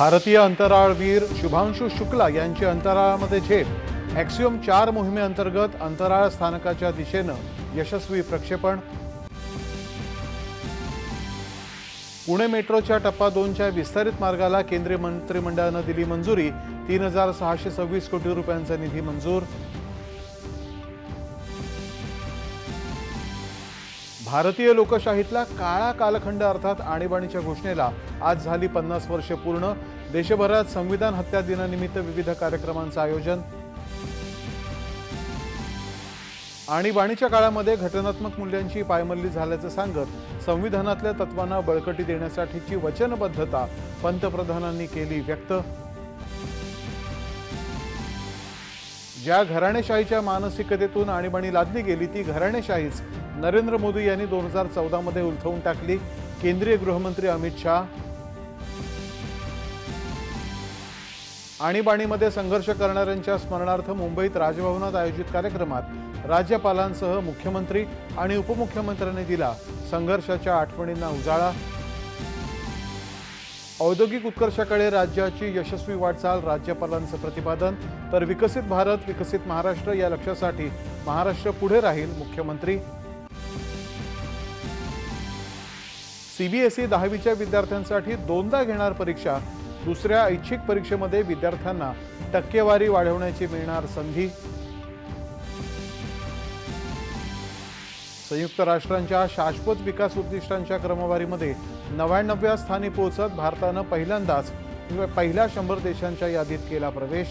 भारतीय अंतराळवीर शुभांशु शुक्ला यांची अंतराळामध्ये झेप. ॲक्सिओम चार मोहिमेअंतर्गत अंतराळ स्थानकाच्या दिशेनं यशस्वी प्रक्षेपण. पुणे मेट्रोच्या टप्पा दोनच्या विस्तारित मार्गाला केंद्रीय मंत्रिमंडळानं दिली मंजुरी. तीन हजार सहाशे सव्वीस कोटी रुपयांचा निधी मंजूर. भारतीय लोकशाहीतला काळा कालखंड अर्थात आणीबाणीच्या घोषणेला आज झाली पन्नास वर्षे पूर्ण. देशभरात संविधान हत्या दिनानिमित्त विविध कार्यक्रमांचं आयोजन. आणीबाणीच्या काळामध्ये घटनात्मक मूल्यांची पायमल्ली झाल्याचं सांगत संविधानातल्या तत्वांना बळकटी देण्यासाठीची वचनबद्धता पंतप्रधानांनी केली व्यक्त. ज्या घराणेशाहीच्या मानसिकतेतून आणीबाणी लादली गेली ती घराणेशाहीच. नरेंद्र मोदी यांनी दोन हजार चौदामध्ये उलथवून टाकली. केंद्रीय गृहमंत्री अमित शाह. आणीबाणीमध्ये संघर्ष करणाऱ्यांच्या स्मरणार्थ मुंबईत राजभवनात आयोजित कार्यक्रमात राज्यपालांसह मुख्यमंत्री आणि उपमुख्यमंत्र्यांनी दिला संघर्षाच्या आठवणींना उजाळा. औद्योगिक उत्कर्षाकडे राज्याची यशस्वी वाटचाल राज्यपालांचं प्रतिपादन तर विकसित भारत विकसित महाराष्ट्र या लक्ष्यासाठी महाराष्ट्र पुढे राहील मुख्यमंत्री. सीबीएसई दहावीच्या विद्यार्थ्यांसाठी दोनदा घेणार परीक्षा. दुसऱ्या ऐच्छिक परीक्षेमध्ये विद्यार्थ्यांना टक्केवारी वाढवण्याची मिळणार संधी. संयुक्त राष्ट्रांच्या शाश्वत विकास उद्दिष्टांच्या क्रमवारीमध्ये नव्याण्णव्या स्थानी पोहोचत भारतानं पहिल्यांदाच पहिल्या शंभर देशांच्या यादीत केला प्रवेश.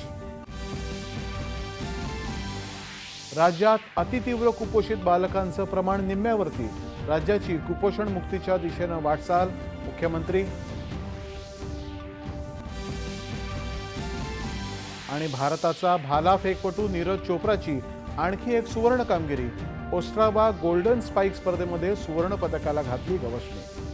राज्यात अतितीव्र कुपोषित बालकांचं प्रमाण निम्म्यावरती. राज्याची कुपोषण मुक्तीच्या दिशेनं वाटचाल मुख्यमंत्री. आणि भारताचा भालाफेकपटू नीरज चोप्राची आणखी एक सुवर्ण कामगिरी ओस्ट्रावा गोल्डन स्पाईक स्पर्धेमध्ये सुवर्ण पदकाला घातली गवसणी.